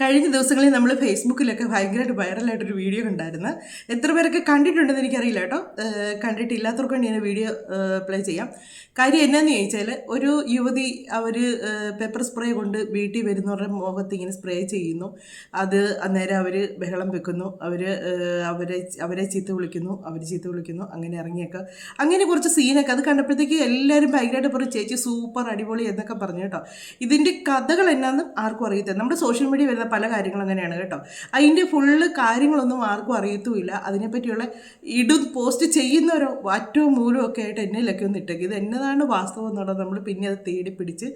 കഴിഞ്ഞ ദിവസങ്ങളിൽ നമ്മൾ ഫേസ്ബുക്കിലൊക്കെ ഭയങ്കരമായിട്ട് വൈറലായിട്ടൊരു വീഡിയോ കണ്ടായിരുന്നു. എത്ര പേരൊക്കെ കണ്ടിട്ടുണ്ടെന്ന് എനിക്കറിയില്ല കേട്ടോ. കണ്ടിട്ടില്ലാത്തവർക്ക് വേണ്ടി ഞാൻ വീഡിയോ പ്ലേ ചെയ്യാം. കാര്യം എന്നാന്ന് ചോദിച്ചാൽ ഒരു യുവതി അവർ പേപ്പർ സ്പ്രേ കൊണ്ട് വീട്ടിൽ വരുന്നവരുടെ മുഖത്ത് ഇങ്ങനെ സ്പ്രേ ചെയ്യുന്നു. അത് അന്നേരം അവർ ബഹളം വെക്കുന്നു. അവർ അവരെ അവരെ ചീത്ത വിളിക്കുന്നു അവർ ചീത്ത വിളിക്കുന്നു അങ്ങനെ ഇറങ്ങിയൊക്കെ. അങ്ങനെ കുറച്ച് സീനൊക്കെ അത് കണ്ടപ്പോഴത്തേക്ക് എല്ലാവരും ഭയങ്കരമായിട്ട് പറയും ചേച്ചി സൂപ്പർ അടിപൊളി എന്നൊക്കെ പറഞ്ഞു കേട്ടോ. ഇതിന്റെ കഥകൾ എന്നാന്ന് ആർക്കും അറിയത്തില്ല. നമ്മുടെ സോഷ്യൽ മീഡിയ വരുന്ന പല കാര്യങ്ങളും അങ്ങനെയാണ് കേട്ടോ. അതിന്റെ ഫുള്ള് കാര്യങ്ങളൊന്നും ആർക്കും അറിയത്തുമില്ല. അതിനെപ്പറ്റിയുള്ള ഇടും പോസ്റ്റ് ചെയ്യുന്നവരോ വാറ്റവും മൂലവും ഒക്കെ ആയിട്ട് എന്നിലൊക്കെ ഒന്ന് ഇട്ടേക്ക്. ഇത് എന്നതാണ് വാസ്തവം എന്നുള്ളത് നമ്മൾ പിന്നെ അത് തേടി പിടിച്ച്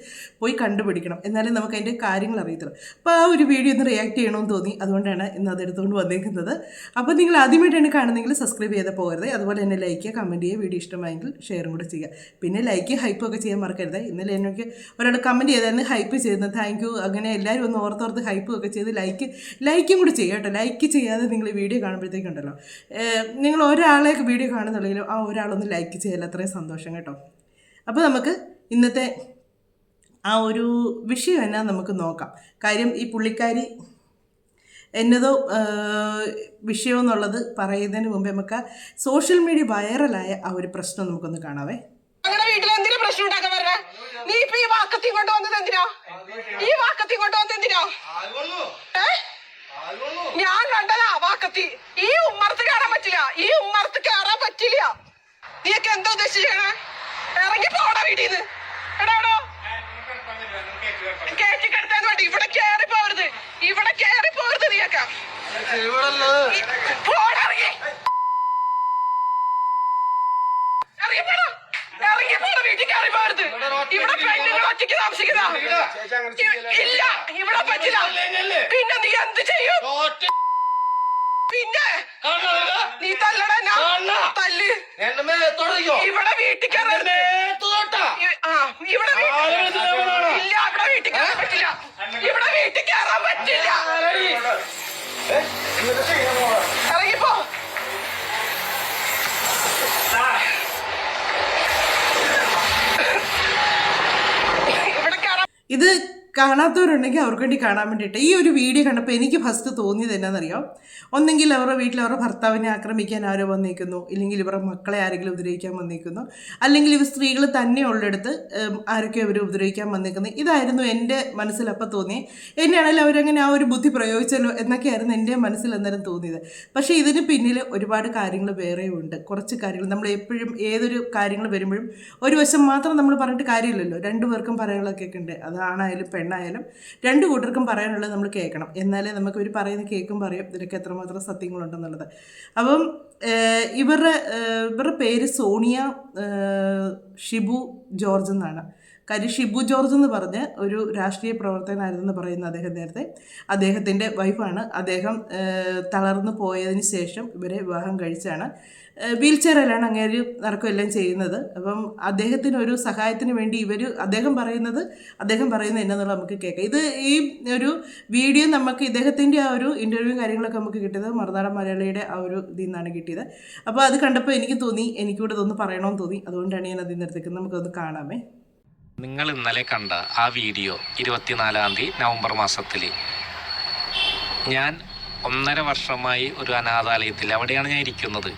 പോയി കണ്ടുപിടിക്കണം. എന്നാലേ നമുക്ക് അതിന്റെ കാര്യങ്ങൾ അറിയത്തുള്ളൂ. അപ്പോൾ ആ ഒരു വീഡിയോ ഒന്ന് റിയാക്ട് ചെയ്യണമെന്ന് തോന്നി. അതുകൊണ്ടാണ് ഇന്ന് അത് എടുത്തുകൊണ്ട് വന്നേക്കുന്നത്. അപ്പോൾ നിങ്ങൾ ആദ്യമായിട്ടാണ് കാണുന്നതെങ്കിൽ സബ്സ്ക്രൈബ് ചെയ്ത് പോകരുത്. അതുപോലെ തന്നെ ലൈക്ക് ചെയ്യുക കമന്റ് ചെയ്യുക വീഡിയോ ഇഷ്ടമായെങ്കിൽ ഷെയറും കൂടെ ചെയ്യുക. പിന്നെ ലൈക്ക് ഹൈപ്പൊക്കെ ചെയ്യാൻ മറക്കരുത്. ഇന്നലെ എനിക്ക് ഒരാൾ കമന്റ് ചെയ്തായിരുന്നു ഹൈപ്പ് ചെയ്യുന്നത് താങ്ക് യു അങ്ങനെ എല്ലാവരും ഒന്ന് ഓർത്തോർത്ത് ഹൈപ്പും ഒക്കെ ചെയ്ത് ലൈക്ക് ലൈക്കും കൂടി ചെയ്യുക കേട്ടോ. ലൈക്ക് ചെയ്യാതെ നിങ്ങൾ വീഡിയോ കാണുമ്പോഴത്തേക്കുണ്ടല്ലോ നിങ്ങൾ ഒരാളെ വീഡിയോ കാണുന്നുണ്ടെങ്കിലും ആ ഒരാളൊന്ന് ലൈക്ക് ചെയ്യല്ല അത്രയും സന്തോഷം കേട്ടോ. അപ്പോൾ നമുക്ക് ഇന്നത്തെ ആ ഒരു വിഷയം എന്നാ നമുക്ക് നോക്കാം. കാര്യം ഈ പുള്ളിക്കാരി എന്നതോ വിഷയം എന്നുള്ളത് പറയുന്നതിന് മുമ്പേ നമുക്ക് സോഷ്യൽ മീഡിയ വൈറലായ ആ ഒരു പ്രശ്നം നമുക്കൊന്ന് കാണാവേ. പ്രശ്നം ഉണ്ടാക്കാൻ നീ ഇപ്പൊ ഈ വാക്കത്തി കൊണ്ടുവന്നത് എന്തിനാ? ഈ വാക്കത്തി കൊണ്ടുവന്നത് എന്തിനാ? ഏ? ഞാൻ കണ്ടതാ വാക്കത്തി. ഈ ഉമ്മർത്ത് കയറാൻ പറ്റില്ല. ഈ ഉമ്മർത്ത് കയറാൻ പറ്റില്ല. നീയൊക്കെ എന്താ ഉദ്ദേശിച്ചേ? ഇറങ്ങി പോടാ വീട്ടിൽ എടാടോ കേറ്റി കിടത്താൻ വേണ്ടി ഇവിടെ കേറി പോരുത് ഇവിടെ കേറി പോരുത് നീയൊക്കെ പോടാ ഇറങ്ങി. ഇറങ്ങിപ്പോടാ. ഇറങ്ങിപ്പോടാ, വീട്ടിൽ കയറി പോകരുത്. ഇവിടെ പെണ്ണുങ്ങൾ ഒറ്റയ്ക്ക് താമസിക്കുന്ന. ഇല്ല ഇവിടെ പറ്റില്ല. പിന്നെ നീ എന്ത് ചെയ്യും? പിന്നെ നീ തല്ലടാ. തല്ല്. ഇവിടെ വീട്ടിൽ കയറരുത്. ആ ഇവിടെ ഇല്ല ഇവിടെ വീട്ടിൽ കയറാൻ പറ്റില്ല. ഇവിടെ വീട്ടിൽ കയറാൻ പറ്റില്ല ഇറങ്ങിപ്പോ ഇവിടെ കയറാൻ ഇത് കാണാത്തവരുണ്ടെങ്കിൽ അവർക്ക് വേണ്ടി കാണാൻ വേണ്ടിയിട്ട്. ഈ ഒരു വീഡിയോ കണ്ടപ്പോൾ എനിക്ക് ഫസ്റ്റ് തോന്നിയത് എന്നാണെന്നറിയാം ഒന്നെങ്കിൽ അവരുടെ വീട്ടിൽ അവരുടെ ഭർത്താവിനെ ആക്രമിക്കാൻ ആരോ വന്നിരിക്കുന്നു ഇല്ലെങ്കിൽ ഇവരുടെ മക്കളെ ആരെങ്കിലും ഉപദ്രവിക്കാൻ വന്നിരിക്കുന്നു അല്ലെങ്കിൽ ഇവർ സ്ത്രീകൾ തന്നെ ഉള്ളിടത്ത് ആരൊക്കെ അവർ ഉപദ്രവിക്കാൻ വന്നിരിക്കുന്നത് ഇതായിരുന്നു എന്റെ മനസ്സിൽ അപ്പം തോന്നി എന്നെയാണെങ്കിലും അവരങ്ങനെ ആ ഒരു ബുദ്ധി പ്രയോഗിച്ചല്ലോ എന്നൊക്കെയായിരുന്നു എന്റെ മനസ്സിൽ അന്നേരം തോന്നിയത്. പക്ഷേ ഇതിന് പിന്നിൽ ഒരുപാട് കാര്യങ്ങൾ വേറെയും ഉണ്ട്. കുറച്ച് കാര്യങ്ങൾ. നമ്മൾ എപ്പോഴും ഏതൊരു കാര്യങ്ങൾ വരുമ്പോഴും ഒരു വശം മാത്രം നമ്മൾ പറഞ്ഞിട്ട് കാര്യമില്ലല്ലോ. രണ്ടു പേർക്കും പറയാനുള്ളതൊക്കെ ഉണ്ട്. അത് ആണായാലും പെണ്ണായാലും രണ്ട് കൂട്ടർക്കും പറയാനുള്ളത് നമ്മൾ കേൾക്കണം. എന്നാലേ നമുക്ക് ഇവർ പറയുന്ന കേൾക്കും പറയും ഇതിനൊക്കെ എത്രമാത്രം സത്യങ്ങളുണ്ടെന്നുള്ളത്. അപ്പം ഇവരുടെ ഇവരുടെ പേര് സോണിയ ഷിബു ജോർജ് എന്നാണ്. കാര്യം ഷിബു ജോർജ് എന്ന് പറഞ്ഞ് ഒരു രാഷ്ട്രീയ പ്രവർത്തകനായിരുന്നു എന്ന് പറയുന്ന അദ്ദേഹം നേരത്തെ. അദ്ദേഹത്തിന്റെ വൈഫാണ് അദ്ദേഹം തളർന്നു പോയതിന് ശേഷം ഇവരെ വിവാഹം കഴിച്ചാണ്. വീൽ ചെയറിലാണ് അങ്ങേര് നടക്കുകയെല്ലാം ചെയ്യുന്നത്. അപ്പം അദ്ദേഹത്തിന് ഒരു സഹായത്തിന് വേണ്ടി ഇവർ അദ്ദേഹം പറയുന്നത് അദ്ദേഹം പറയുന്നത് എന്നാന്നുള്ളത് നമുക്ക് കേൾക്കാം. ഇത് ഈ ഒരു വീഡിയോ നമുക്ക് ഇദ്ദേഹത്തിന്റെ ആ ഒരു ഇന്റർവ്യൂ കാര്യങ്ങളൊക്കെ നമുക്ക് കിട്ടിയത് മറുനാടൻ മലയാളിയുടെ ആ ഒരു ഇതിൽ നിന്നാണ് കിട്ടിയത്. അപ്പോൾ അത് കണ്ടപ്പോൾ എനിക്ക് തോന്നി എനിക്കിവിടെ ഇതൊന്ന് പറയണമെന്ന് തോന്നി. അതുകൊണ്ടാണ് ഞാൻ അതിൽ നിർത്തിക്കുന്നത് നമുക്കൊന്ന് കാണാമേ. നിങ്ങൾ ഇന്നലെ കണ്ട ആ വീഡിയോ ഇരുപത്തിനാലാം തീയതി നവംബർ മാസത്തിൽ ഞാൻ ഒന്നര വർഷമായി ഒരു അനാഥാലയത്തിൽ അവിടെയാണ് ഞാൻ ഇരിക്കുന്നത്.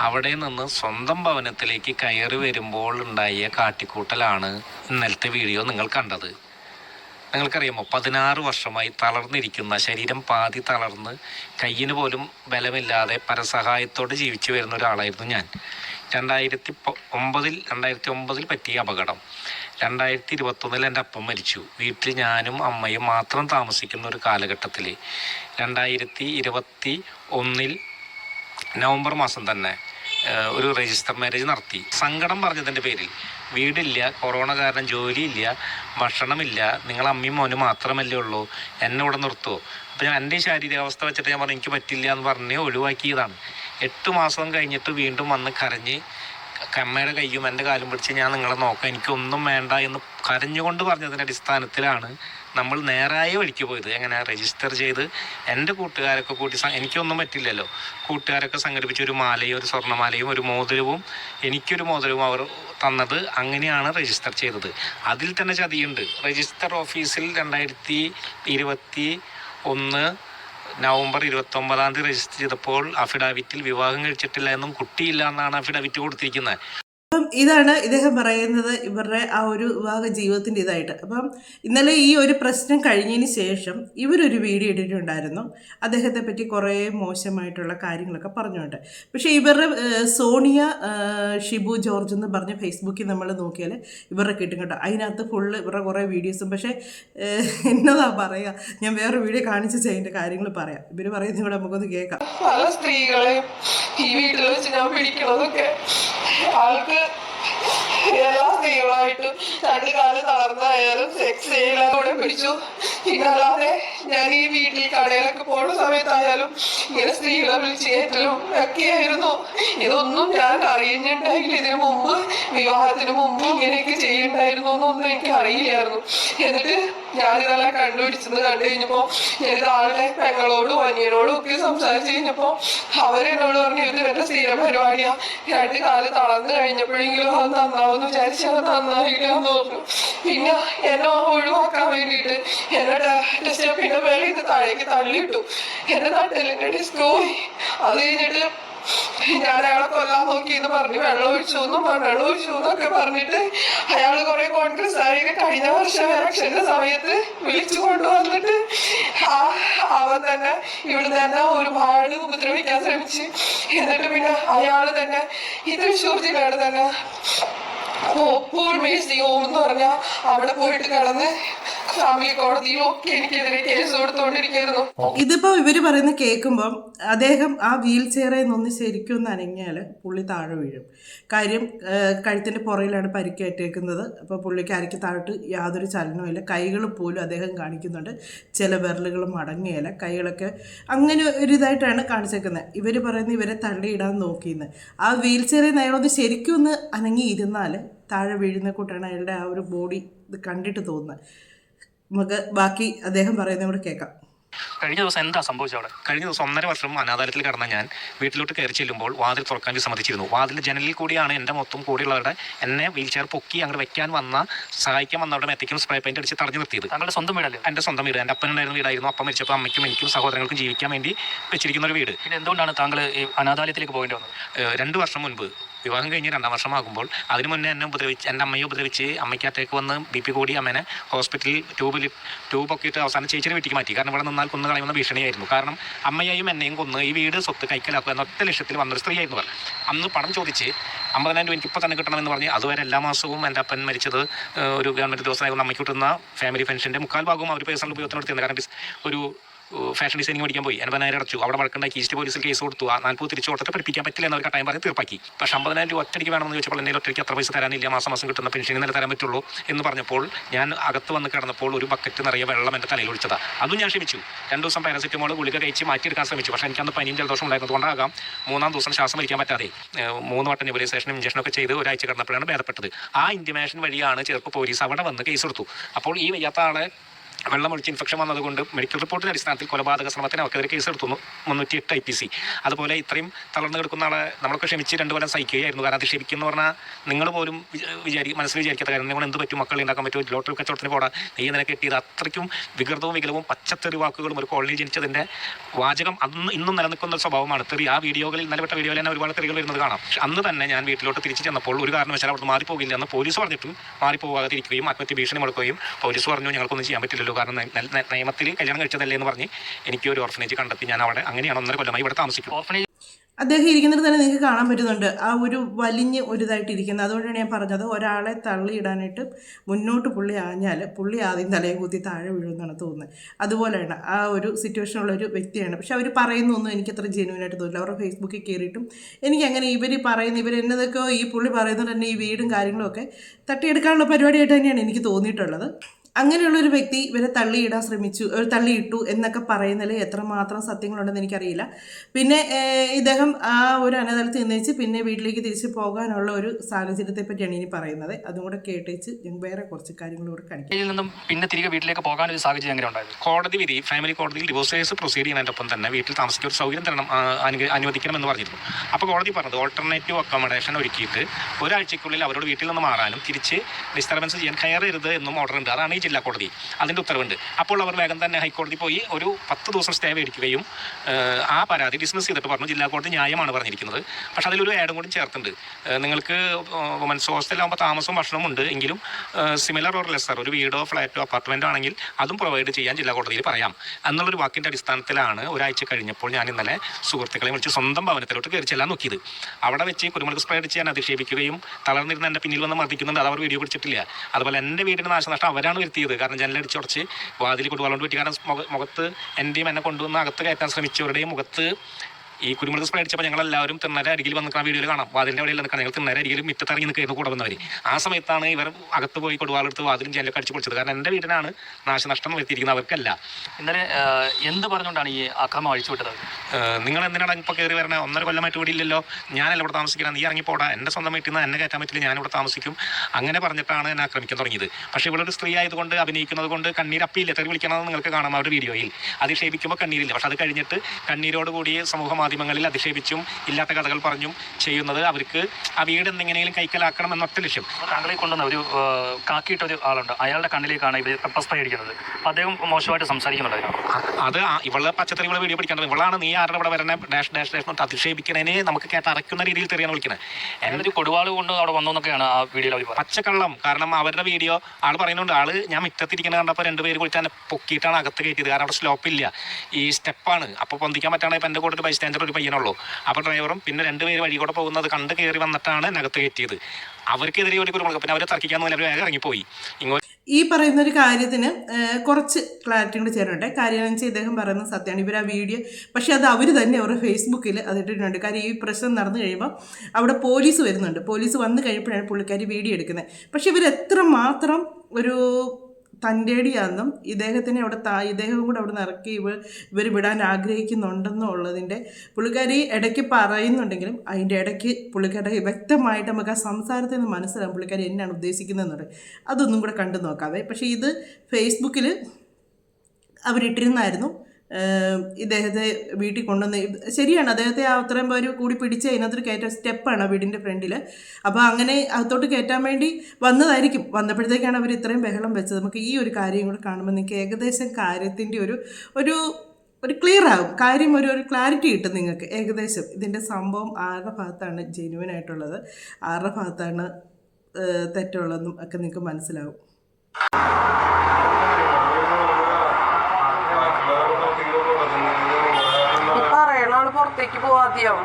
അവിടെ നിന്ന് സ്വന്തം ഭവനത്തിലേക്ക് കയറി വരുമ്പോൾ ഉണ്ടായ കാട്ടിക്കൂട്ടലാണ് ഇന്നലത്തെ വീഡിയോ നിങ്ങൾ കണ്ടത്. നിങ്ങൾക്കറിയാമോ പതിനാറ് വർഷമായി തളർന്നിരിക്കുന്ന ശരീരം പാതി തളർന്ന് കയ്യിന് പോലും ബലമില്ലാതെ പരസഹായത്തോടെ ജീവിച്ചു വരുന്ന ഒരാളായിരുന്നു ഞാൻ. രണ്ടായിരത്തി ഒമ്പതിൽ രണ്ടായിരത്തി ഒമ്പതിൽ പറ്റിയ അപകടം. രണ്ടായിരത്തി ഇരുപത്തൊന്നിൽ എന്റെ അപ്പം മരിച്ചു. വീട്ടിൽ ഞാനും അമ്മയും മാത്രം താമസിക്കുന്ന ഒരു കാലഘട്ടത്തിൽ രണ്ടായിരത്തി ഇരുപത്തി ഒന്നിൽ നവംബർ മാസം തന്നെ ഒരു രജിസ്റ്റർ മാരേജ് നടത്തി. സങ്കടം പറഞ്ഞതിന്റെ പേരിൽ വീടില്ല കൊറോണ കാരണം ജോലിയില്ല ഭക്ഷണമില്ല നിങ്ങൾ അമ്മയും മോനും മാത്രമല്ലേ ഉള്ളൂ എന്നെ ഇവിടെ നിർത്തുമോ അപ്പോൾ ഞാൻ എന്റെ ശാരീരികാവസ്ഥ വെച്ചിട്ട് ഞാൻ പറഞ്ഞു എനിക്ക് പറ്റില്ല എന്ന് പറഞ്ഞ് ഒഴിവാക്കിയതാണ്. എട്ട് മാസം കഴിഞ്ഞിട്ട് വീണ്ടും വന്ന് കരഞ്ഞ് കമ്മയുടെ കയ്യും എന്റെ കാലും പിടിച്ച് ഞാൻ നിങ്ങളെ നോക്കാം എനിക്കൊന്നും വേണ്ട എന്ന് കരഞ്ഞുകൊണ്ട് പറഞ്ഞതിന്റെ അടിസ്ഥാനത്തിലാണ് നമ്മൾ നേരായ വഴിക്ക് പോയത്. എങ്ങനെ രജിസ്റ്റർ ചെയ്ത് എന്റെ കൂട്ടുകാരൊക്കെ കൂട്ടി എനിക്കൊന്നും പറ്റില്ലല്ലോ. കൂട്ടുകാരൊക്കെ സംഘടിപ്പിച്ച ഒരു മാലയും ഒരു സ്വർണമാലയും ഒരു മോതിരവും എനിക്കൊരു മോതിരവും അവർ തന്നത് അങ്ങനെയാണ് രജിസ്റ്റർ ചെയ്തത്. അതിൽ തന്നെ ചതിയുണ്ട്. രജിസ്റ്റർ ഓഫീസിൽ രണ്ടായിരത്തി ഇരുപത്തി ഒന്ന് നവംബർ ഇരുപത്തൊമ്പതാം തീയതി രജിസ്റ്റർ ചെയ്തപ്പോൾ അഫിഡാവിറ്റിൽ വിവാഹം കഴിച്ചിട്ടില്ല എന്നും കുട്ടിയില്ല എന്നാണ് അഫിഡാവിറ്റ് കൊടുത്തിരിക്കുന്നത്. അപ്പം ഇതാണ് ഇദ്ദേഹം പറയുന്നത് ഇവരുടെ ആ ഒരു വിവാഹ ജീവിതത്തിന്റെ ഇതായിട്ട് അപ്പം ഇന്നലെ ഈ ഒരു പ്രശ്നം കഴിഞ്ഞതിന് ശേഷം ഇവരൊരു വീഡിയോ ഇട്ടിട്ടുണ്ടായിരുന്നു. അദ്ദേഹത്തെ പറ്റി കുറേ മോശമായിട്ടുള്ള കാര്യങ്ങളൊക്കെ പറഞ്ഞുകൊണ്ട്. പക്ഷേ ഇവരുടെ സോണിയ ഷിബു ജോർജ് എന്ന് പറഞ്ഞ ഫേസ്ബുക്കിൽ നമ്മൾ നോക്കിയാൽ ഇവരുടെ കിട്ടും കേട്ടോ അതിനകത്ത് ഫുള്ള് ഇവരുടെ കുറേ വീഡിയോസും. പക്ഷേ എന്നതാ പറയുക ഞാൻ വേറെ വീഡിയോ കാണിച്ച് ചെയ്യേണ്ട കാര്യങ്ങൾ പറയാം. ഇവർ പറയുന്നത് ഇവിടെ നമുക്കൊന്ന് കേൾക്കാം. പല സ്ത്രീകളെ ഈ വീട്ടിൽ വെച്ച് ഞാൻ പിടിക്കണതൊക്കെ ആൾക്ക് Yeah. എല്ലാ സ്ത്രീകളായിട്ടും രണ്ട് കാലം തളർന്നായാലും സെക്സ് ചെയ്യലൂടെ പിടിച്ചു. ഇന്നല്ലാതെ ഞാൻ ഈ വീട്ടിൽ കടയിലൊക്കെ പോകുന്ന സമയത്തായാലും ഇങ്ങനെ സ്ത്രീകളെ വിളിച്ച് കയറ്റലും ഒക്കെയായിരുന്നു ഇതൊന്നും ഞാൻ അറിയുന്നുണ്ടായില്ല. ഇതിനു മുമ്പ് വിവാഹത്തിന് മുമ്പ് ഇങ്ങനെയൊക്കെ ചെയ്യണ്ടായിരുന്നു എന്നൊന്നും എനിക്ക് അറിയില്ലായിരുന്നു. എന്നിട്ട് ഞാനിതെല്ലാം കണ്ടുപിടിച്ചെന്ന് കണ്ടു കഴിഞ്ഞപ്പോ ഞാനിത് ആളുടെ പെങ്ങളോടും അനിയനോടും ഒക്കെ സംസാരിച്ചു കഴിഞ്ഞപ്പോ അവരെന്നോട് പറഞ്ഞു ഇത് എന്റെ സ്ഥിരം പരിപാടിയാ രണ്ട് കാൽ തളർന്നു കഴിഞ്ഞപ്പോഴെങ്കിലും അത് നന്നാവെന്ന് വിചാരിച്ചു നന്നായില്ല എന്ന് പറഞ്ഞു പിന്നെ എന്നെ ഒഴിവാക്കാൻ വേണ്ടിയിട്ട് എന്നെ ടെസ്റ്റ് പിന്നെ വേറെ ഇത് താഴേക്ക് തള്ളിയിട്ടു. എന്റെ നട്ടലിന്റെ ഡിസ്ക് പോയി. അത് കഴിഞ്ഞിട്ട് ഞാൻ അയാളെ കൊല്ലാൻ നോക്കി എന്ന് പറഞ്ഞു വെള്ളം ഒഴിച്ചു എന്നും വെള്ളം ഒഴിച്ചു എന്നൊക്കെ പറഞ്ഞിട്ട് അയാൾ കുറെ കോൺഗ്രസ് ആയിട്ട് കഴിഞ്ഞ വർഷം ഇലക്ഷന്റെ സമയത്ത് വിളിച്ചു കൊണ്ടുവന്നിട്ട് ആ അവൻ തന്നെ ഇവിടെ തന്നെ ഒരുപാട് ഉപദ്രവിക്കാൻ ശ്രമിച്ച്. എന്നിട്ട് പിന്നെ അയാൾ തന്നെ ഈ തൃശ്ശൂർ ജില്ലയുടെ തന്നെ മേഴ്സി സ്ത്രീ എന്ന് പറഞ്ഞാൽ അവിടെ പോയിട്ട് കിടന്ന് ഇതിപ്പോൾ ഇവർ പറയുന്ന കേൾക്കുമ്പം അദ്ദേഹം ആ വീൽ ചെയറിൽ നിന്ന് ശരിക്കും ഒന്ന് അനങ്ങിയാൽ പുള്ളി താഴെ വീഴും. കാര്യം കഴുത്തിന്റെ പുറയിലാണ് പരിക്കേറ്റേക്കുന്നത് അപ്പോൾ പുള്ളിക്ക് അരയ്ക്ക് താഴോട്ട് യാതൊരു ചലനവുമില്ല കൈകൾ പോലും അദ്ദേഹം കാണിക്കുന്നുണ്ട്. ചില വിരലുകൾ മടങ്ങിയല്ല കൈകളൊക്കെ അങ്ങനെ ഒരു ഇതായിട്ടാണ് കാണിച്ചേക്കുന്നത്. ഇവർ പറയുന്നത് ഇവരെ തള്ളിയിടാൻ നോക്കിയെന്ന്. ആ വീൽ ചെയറിൽ നേരം ശരിക്കും ഒന്ന് അനങ്ങിയിരുന്നാൽ താഴെ വീഴുന്ന കൂട്ടാണ് അയാളുടെ ആ ഒരു ബോഡി ഇത് കണ്ടിട്ട് തോന്നുന്നത്. നമുക്ക് ബാക്കി അദ്ദേഹം പറയുന്നത് കൂടെ കേൾക്കാം. കഴിഞ്ഞ ദിവസം എന്താ സംഭവിച്ചത് അവിടെ? കഴിഞ്ഞ ദിവസം ഒന്നര വർഷം അനാഥാലയത്തിൽ കടന്ന ഞാൻ വീട്ടിലോട്ട് കയറി ചെല്ലുമ്പോൾ വാതിൽ തുറക്കാൻ വിസമ്മതിച്ചിരുന്നു. വാതിൽ ജനലിൽ കൂടിയാണ് എന്റെ മൊത്തം കൂടിയുള്ളവരുടെ എന്നെ വീൽ ചെയർ പൊക്കി അങ്ങോട്ട് വെക്കാൻ വന്ന സഹായിക്കാൻ വന്നവരുടെ മെത്തിക്കും സ്പ്രേ പെയിന്റ് അടിച്ച് തടഞ്ഞു നിർത്തിയത്. തങ്ങളുടെ സ്വന്തം വീടല്ലേ? എന്റെ സ്വന്തം വീട്. എന്റെ അപ്പനുണ്ടായിരുന്ന വീടായിരുന്നു. അപ്പം മരിച്ചപ്പോൾ അമ്മയ്ക്കും എനിക്കും സഹോദരങ്ങൾക്കും ജീവിക്കാൻ വേണ്ടി വെച്ചിരിക്കുന്ന ഒരു വീട്. പിന്നെ എന്തുകൊണ്ടാണ് താങ്കൾ ഈ അനാഥാലയത്തിലേക്ക് പോകേണ്ടി വന്നത്? രണ്ട് വർഷം മുൻപ് വിവാഹം കഴിഞ്ഞ് രണ്ടാം വർഷമാകുമ്പോൾ അതിന് മുന്നേ എന്നെ ഉപദ്രവിച്ച് എന്റെ അമ്മയെ ഉപദ്രവിച്ച് അമ്മയ്ക്കകത്തേക്ക് വന്ന് ബി പി കൂടി അമ്മേനെ ഹോസ്പിറ്റലിൽ ട്യൂബിൽ ട്യൂബൊക്കെ ഇട്ട് അവസാനം ചേച്ചിനെ വീട്ടിലേക്ക് മാറ്റി. കാരണം ഇവിടെ നിന്നാൽ കൊന്നു കളയുന്ന ഭീഷണിയായിരുന്നു. കാരണം അമ്മയെയും എന്നെയും കൊന്ന് ഈ വീട് സ്വത്ത് കൈക്കലാക്കുക എന്ന ഒറ്റ ലക്ഷ്യത്തിൽ വന്നൊരു സ്ത്രീയായിരുന്നു അവർ അന്ന് പണം ചോദിച്ച് അമ്പതിനായിരം രൂപ എനിക്ക് എനിക്കിപ്പോൾ തന്നെ കിട്ടണമെന്ന് പറഞ്ഞ് അതുവരെ എല്ലാ മാസവും എന്റെ അപ്പൻ മരിച്ചത് ഒരു ഗവൺമെന്റ് ദിവസമായി അമ്മയ്ക്ക് കിട്ടുന്ന ഫാമിലി പെൻഷന്റെ മുക്കാൽ ഭാഗവും അവർ പേഴ്സണൽ ഉപയോഗത്തിന് എടുത്തിരുന്നത് കാരണം ഒരു ഫാഷൻ ഡിസൈനിങ് പഠിക്കാൻ പോയി. അൻപതിനായിരം അടച്ചു. അവിടെ വഴക്കുണ്ടാക്കി. ഈസ്റ്റ് പോലീസിൽ കേസ് കൊടുത്തു. ആ നാൽപ്പത് തിരിച്ചു കൊടുത്തിട്ട് പഠിപ്പിക്കാൻ പറ്റില്ല എന്നവർ കട്ടായം പറഞ്ഞ് തീർപ്പാക്കി. പക്ഷേ അമ്പതിനായിരം രൂപ ഒറ്റയ്ക്ക് വേണമെന്ന് ചോദിച്ചപ്പോൾ എന്നെ ഒറ്റയ്ക്ക് അത്ര പൈസ തരാനില്ല. മാസം മാസം കിട്ടുന്ന പെൻഷൻ ഇന്നലെ തരാൻ പറ്റുള്ളൂ എന്ന് പറഞ്ഞപ്പോൾ ഞാൻ അകത്ത് വന്ന് കിടന്നപ്പോൾ ഒരു ബക്കറ്റ് നിറയെ വെള്ളം എന്റെ തലയിൽ ഒഴിച്ചതാണ് അതും ഞാൻ ക്ഷമിച്ചു. രണ്ട് ദിവസം പാരസെറ്റമോൾ ഗുളിക കഴിച്ച് മാറ്റിയെടുക്കാൻ ശ്രമിച്ചു. പക്ഷേ എനിക്കന്ന് പനിയും ജലദോഷം ഉണ്ടായിരുന്നത് കൊണ്ടാകാം. മൂന്നാം ദിവസം ശ്വാസം വലിക്കാൻ പറ്റാതെ. മൂന്ന് വട്ടം നെബുലൈസേഷനും ഇഞ്ചക്ഷനൊക്കെ ചെയ്ത് ഒരാഴ്ച കിടന്നപ്പോഴാണ് ഭേദപ്പെട്ടത്. ആ ഇന്റിമേഷൻ വഴിയാണ് ചെറുപ്പ് പോലീസ് അവിടെ വന്ന് കേസ് കൊടുത്തു. അപ്പോൾ ഈ വയ്യാത്ത ആളെ വെള്ളം ഒഴിച്ച് ഇൻഫെക്ഷൻ വന്നതുകൊണ്ട് മെഡിക്കൽ റിപ്പോർട്ടിന്റെ അടിസ്ഥാനത്തിൽ കൊലപാതക ശ്രമത്തിന് അവർക്കെതിരെ കേസ് എടുത്തു മുന്നൂറ്റി എട്ട് ഐ പി സി അതുപോലെ ഇത്രയും തളർന്നു കിടക്കുന്ന ആളെ നമ്മളൊക്കെ ക്ഷമിച്ച് രണ്ടു കൊല്ലം സഹിക്കുകയായിരുന്നു. കാരണം അധിക്ഷേപിക്കുന്നു പറഞ്ഞാൽ നിങ്ങൾ പോലും വിച- വിചാരി മനസ്സിൽ വിചാരിക്കാത്ത കാര്യം. നിങ്ങൾ എന്ത് പറ്റും? മക്കളെ ഉണ്ടാക്കാൻ പറ്റും ലോട്ടറി കച്ചവടത്തിന് പോടാ. നീ ഇതിനെ കെട്ടിയത്. അത്രയ്ക്കും വികൃതവും വികലവും പച്ചത്തെറി വാക്കുകളും ഒരു കോളേജിൽ ജനിച്ചതിന്റെ വാചകം അന്ന് ഇന്നും നിലനിൽക്കുന്ന ഒരു സ്വഭാവമാണ്. തെറി ആ വീഡിയോകളിൽ നിലവിട്ട വീഡിയോയിൽ തന്നെ ഒരുപാട് തെറികൾ വരുന്നത് കാണാം. അന്ന് തന്നെ ഞാൻ വീട്ടിലോട്ട് തിരിച്ചു ചെന്നപ്പോൾ ഒരു കാരണവശാലും അവിടെ മാറിപ്പോകില്ല. എന്ന് പോലീസ് പറഞ്ഞിട്ടും മാറിപ്പോകാതിരിക്കുകയും ആത്മഹത്യ ഭീഷണി മുടക്കുകയും പോലീസ് പറഞ്ഞു ഞങ്ങൾക്കൊന്നും ചെയ്യാൻ പറ്റില്ലല്ലോ കാരണം ന- ന- നിയമത്തിൽ കല്യാണം കഴിച്ചതല്ലേ എന്ന് പറഞ്ഞ് എനിക്ക് ഒരു ഓർഫനേജ് കണ്ടെത്തി. ഞാൻ അവിടെ അങ്ങനെയാണ് ഒന്നര കൊല്ലമായി ഇവിടെ താമസിക്കും ഓർഫനേജ് അദ്ദേഹം ഇരിക്കുന്നത് തന്നെ നിങ്ങൾക്ക് കാണാൻ പറ്റുന്നുണ്ട്. ആ ഒരു വലിഞ്ഞ് ഒരു ഇതായിട്ട് ഇരിക്കുന്നത്. അതുകൊണ്ടാണ് ഞാൻ പറഞ്ഞത് ഒരാളെ തള്ളിയിടാനായിട്ട് മുന്നോട്ട് പുള്ളി ആഞ്ഞാൽ പുള്ളി ആദ്യം തലയും കൂത്തി താഴെ വീഴുമെന്നാണ് തോന്നുന്നത്. അതുപോലെയാണ് ആ ഒരു സിറ്റുവേഷനുള്ള ഒരു വ്യക്തിയാണ്. പക്ഷെ അവർ പറയുന്നൊന്നും എനിക്ക് അത്ര ജെന്യൂനായിട്ട് തോന്നില്ല. അവരുടെ ഫേസ്ബുക്കിൽ കയറിയിട്ടും എനിക്ക് അങ്ങനെ ഇവർ പറയുന്ന ഇവർ എന്നതൊക്കെ ഈ പുള്ളി പറയുന്നത് തന്നെ ഈ വീടും കാര്യങ്ങളൊക്കെ തട്ടിയെടുക്കാനുള്ള പരിപാടിയായിട്ട് തന്നെയാണ് എനിക്ക് തോന്നിയിട്ടുള്ളത്. അങ്ങനെയുള്ള ഒരു വ്യക്തി ഇവരെ തള്ളിയിടാൻ ശ്രമിച്ചു തള്ളിയിട്ടു എന്നൊക്കെ പറയുന്നതിൽ എത്രമാത്രം സത്യങ്ങളുണ്ടെന്ന് എനിക്കറിയില്ല. പിന്നെ ഇദ്ദേഹം ആ ഒരു അനതലത്തിൽ നിന്നേച്ച് പിന്നെ വീട്ടിലേക്ക് തിരിച്ചു പോകാനുള്ള ഒരു സാഹചര്യത്തെ പറ്റിയാണ് ഇനി പറയുന്നത്. അതും കൂടെ കേട്ടേച്ച് ഞാൻ വേറെ കുറച്ച് കാര്യങ്ങൾ കൂടെ കാണിക്കും നിന്നും പിന്നെ തിരികെ വീട്ടിലേക്ക് പോകാനൊരു സാഹചര്യം അങ്ങനെ ഉണ്ടായിരുന്നു കോടതി വിധി ഫാമിലി കോടതിയിൽ ഡിവോഴ്സ് കേസ് പ്രൊസീഡ് ചെയ്യുന്നതിനൊപ്പം തന്നെ വീട്ടിൽ താമസിക്കൊരു ഒരു സൗകര്യം തരണം അനുവദിക്കണം എന്ന് പറഞ്ഞിരുന്നു. അപ്പോൾ കോടതി പറഞ്ഞത് ഓൾട്ടർനേറ്റീവ് അക്കോമഡേഷൻ ഒരുക്കിയിട്ട് ഒരാഴ്ചക്കുള്ളിൽ അവരോട് വീട്ടിൽ നിന്ന് മാറാനും തിരിച്ച് ഡിസ്റ്റർബൻസ് ചെയ്യാൻ കയറരുത് എന്നും ഓർഡർ ഉണ്ട്. അതാണ് ഈ ജില്ലാ കോടതി അതിന്റെ ഉത്തരവുണ്ട്. അപ്പോൾ അവർ വേഗം തന്നെ ഹൈക്കോടതി പോയി ഒരു പത്ത് ദിവസം സ്റ്റേ മേടിക്കുകയും ആ പരാതി ഡിസ്മിസ് ചെയ്തിട്ട് പറഞ്ഞു ജില്ലാ കോടതി ന്യായമാണ് പറഞ്ഞിരിക്കുന്നത്. പക്ഷേ അതിലൊരു ആഡും കൂടി ചേർത്തുണ്ട് നിങ്ങൾക്ക് വുമൻസ് ഹോസ്റ്റലാകുമ്പോൾ താമസവും ഭക്ഷണവും ഉണ്ട് എങ്കിലും സിമിലർ ഓർ ലെസർ ഒരു വീടോ ഫ്ലാറ്റോ അപ്പാർട്ട്മെന്റോ ആണെങ്കിൽ അതും പ്രൊവൈഡ് ചെയ്യാൻ ജില്ലാ കോടതിയിൽ പറയാം. എന്നുള്ളൊരു വാക്കിന്റെ അടിസ്ഥാനത്തിലാണ് ഒരാഴ്ച കഴിഞ്ഞപ്പോൾ ഞാൻ ഇന്നലെ സുഹൃത്തുക്കളെ വിളിച്ച് സ്വന്തം ഭവനത്തിലോട്ട് കയറി ചെല്ലാൻ നോക്കിയത്. അവിടെ വെച്ച് കുരുമുളക് സ്പ്രേ അടിച്ച് ഞാൻ അധിക്ഷേപിക്കുകയും തളർന്നിരുന്ന എന്റെ പിന്നിൽ വന്ന് മർദ്ദിക്കുന്നുണ്ട് അത് അവർ വീഡിയോ പിടിച്ചിട്ടില്ല. അതുപോലെ എന്റെ വീടിന് നാശനഷ്ടം അവരാണ് വരുത്തിയത് കാരണം ജനലടിച്ച് ഉടച്ച് വാതിൽ കൊടുവാളോണ്ട് പറ്റി കാരണം മുഖ- മുഖത്ത് എന്റെയും എന്നെ കൊണ്ടുവന്ന് അകത്ത് കയറ്റാൻ ശ്രമിച്ചവരുടെയും മുഖത്ത് ഈ കുരുമുളക് സ്പ്രേ അടിച്ചപ്പോൾ ഞങ്ങളെല്ലാവരും തിണ്ണര അരികിൽ വന്ന് ആ വീഡിയോയിൽ കാണാം. വാതിലിന്റെ അവിടെയല്ല നിൽക്കണം? ഞങ്ങൾ തിണ്ണര അരികിൽ മിറ്റത്തിറങ്ങി നിൽക്കുന്ന കൂടെ വന്നവർ ആ സമയത്താണ് ഇവർ അകത്ത് പോയി കൊടുവാളെടുത്ത് വാതിലും ജനലൊക്കെ അടിച്ച് പൊളിച്ചത്. കാരണം എന്റെ വീടിനാണ് നാശനഷ്ടം വരുത്തിയിരിക്കുന്നത്. അവർക്കല്ല. ഇന്നലെ എന്ത് പറഞ്ഞുകൊണ്ടാണ് ഈ അക്രമം അഴിച്ചു വിട്ടത്? നിങ്ങൾ എന്തിനാണ് ഇപ്പോൾ കയറി വരണേ? ഒന്നര കൊല്ലമായിട്ട് ഇവിടെ ഇല്ലല്ലോ. ഞാനല്ല ഇവിടെ താമസിക്കണം. നീ ഇറങ്ങി പോടാ. എന്റെ സ്വന്തം വീട്ടിൽ നിന്ന് എന്നെ കയറ്റാൻ പറ്റില്ല. ഞാനിവിടെ താമസിക്കും. അങ്ങനെ പറഞ്ഞിട്ടാണ് എന്നെ ആക്രമിക്കാൻ തുടങ്ങിയത്. പക്ഷേ ഇവിടെ ഒരു സ്ത്രീ ആയതുകൊണ്ട് അഭിനയിക്കുന്നത് കൊണ്ട് കണ്ണീർ അപ്പിയില്ല. തെറി വിളിക്കണമെന്ന് നിങ്ങൾക്ക് കാണാം അവരുടെ വീഡിയോയിൽ അത് ക്ഷേപിക്കുമ്പോൾ കണ്ണീരില്ല. പക്ഷെ അത് കഴിഞ്ഞിട്ട് കണ്ണീരോട് കൂടി സമൂഹ മാധ്യമങ്ങളിൽ അധിക്ഷേപിച്ചും ഇല്ലാത്ത കഥകൾ പറഞ്ഞും ചെയ്യുന്നത് അവർക്ക് ആ വീട് എന്തെങ്ങനെയും കൈക്കലാക്കണം എന്നൊറ്റ ലക്ഷ്യം. താങ്കളെ കൊണ്ടുവന്ന ഒരു കാക്കിയിട്ട ഒരു ആളുണ്ട്. അയാളുടെ കണ്ണിലേക്കാണ് ഇവർ പെപ്പർ സ്പ്രേ അടിക്കുന്നത്. അദ്ദേഹം മോശമായിട്ട് സംസാരിക്കുന്നുണ്ട് അത് ഇവളെ പച്ചത്തറികളെ വീഡിയോ പിടിക്കേണ്ടത് ഇവളാണ് നീ ആരുടെ ഇവിടെ വരണേ? ഡാഷ് ഡാഷ് ഡാഷ് എന്നിട്ട് അധിക്ഷേപിക്കണേ നമുക്ക് കേട്ട് അറക്കുന്ന രീതിയിൽ തെറിയാണ് വിളിക്കുന്നത് എന്നൊരു കൊടുവാൾ കൊണ്ട് അവിടെ വന്നു എന്നൊക്കെയാണ് ആ വീഡിയോയിൽ പച്ചക്കള്ളം. കാരണം അവരുടെ വീഡിയോ ആൾ പറയുന്നുണ്ട് ആൾ ഞാൻ മിറ്റത്തിരിക്കുന്നത് കണ്ടപ്പോൾ രണ്ടുപേര് കുളിച്ച് തന്നെ പൊക്കിയിട്ടാണ് അകത്ത് കയറ്റിയത്. കാരണം അവിടെ സ്ലോപ്പ് ഇല്ല. ഈ സ്റ്റെപ്പാണ് അപ്പോൾ പൊന്തിക്കാൻ പറ്റാണ് ഇപ്പം എന്റെ കൂടെ ഒരു ബൈസ്റ്റാൻഡർ ഒരു പയ്യനുള്ളൂ. അപ്പോൾ ഡ്രൈവറും പിന്നെ രണ്ട് പേര് വഴി കൂടെ പോകുന്നത് കണ്ട് കയറി വന്നിട്ടാണ് നകത്ത് കയറ്റിയത്. അവർക്കെതിരെ ഒരു കുരുമുളക് പിന്നെ അവരെ തർക്കിക്കാൻ അവർ വേഗം ഇറങ്ങിപ്പോയി. ഇങ്ങോട്ട് ഈ പറയുന്ന ഒരു കാര്യത്തിന് കുറച്ച് ക്ലാരിറ്റി കൂടി ചേരുന്നുണ്ട്. കാര്യം വെച്ചാൽ ഇദ്ദേഹം പറയുന്നത് സത്യമാണ്. ഇവർ ആ വീഡിയോ പക്ഷേ അത് അവർ തന്നെ അവരുടെ ഫേസ്ബുക്കിൽ അതിട്ടിട്ടുണ്ട് കാര്യം ഈ പ്രശ്നം നടന്നു കഴിയുമ്പോൾ അവിടെ പോലീസ് വരുന്നുണ്ട്. പോലീസ് വന്നു കഴിയുമ്പോഴാണ് പുള്ളിക്കാരി വീഡിയോ എടുക്കുന്നത്. പക്ഷേ ഇവർ എത്ര മാത്രം ഒരു തന്റെടിയാണെന്നും ഇദ്ദേഹത്തിനെ അവിടെ താ ഇദ്ദേഹവും കൂടെ അവിടെ നിന്ന് ഇറക്കി ഇവർ ഇവർ വിടാൻ ആഗ്രഹിക്കുന്നുണ്ടെന്നും ഉള്ളതിന്റെ പുള്ളിക്കാരി ഇടയ്ക്ക് പറയുന്നുണ്ടെങ്കിലും അതിന്റെ ഇടയ്ക്ക് പുള്ളിക്കാരുടെ വ്യക്തമായിട്ട് നമുക്ക് ആ സംസാരത്തിൽ നിന്ന് മനസ്സിലാകും പുള്ളിക്കാരി എന്നാണ് ഉദ്ദേശിക്കുന്നതെന്നുള്ളത്. അതൊന്നും കൂടെ കണ്ടു നോക്കാവേ. പക്ഷേ ഇത് ഫേസ്ബുക്കിൽ അവരിട്ടിരുന്നായിരുന്നു. ഇദ്ദേഹത്തെ വീട്ടിൽ കൊണ്ടുവന്ന് ശരിയാണ് അദ്ദേഹത്തെ അത്രയും പേര് കൂടി പിടിച്ച് അതിനകത്തൊരു കയറ്റ സ്റ്റെപ്പാണ് വീടിന്റെ ഫ്രണ്ടിൽ അപ്പോൾ അങ്ങനെ അകത്തോട്ട് കയറ്റാൻ വേണ്ടി വന്നതായിരിക്കും. വന്നപ്പോഴത്തേക്കാണ് അവർ ഇത്രയും ബഹളം വെച്ചത്. നമുക്ക് ഈ ഒരു കാര്യം കൂടെ കാണുമ്പോൾ നിങ്ങൾക്ക് ഏകദേശം കാര്യത്തിന്റെ ഒരു ഒരു ഒരു ക്ലിയർ ആകും കാര്യം ഒരു ഒരു ക്ലാരിറ്റി കിട്ടും നിങ്ങൾക്ക്. ഏകദേശം ഇതിന്റെ സംഭവം ആരുടെ ഭാഗത്താണ് ജെന്യുവൻ ആയിട്ടുള്ളത്? ആരുടെ ഭാഗത്താണ് തെറ്റുള്ളതെന്നും ഒക്കെ നിങ്ങൾക്ക് മനസ്സിലാവും ഈ പറയണാണ് പുറത്തേക്ക് പോവാദ്യം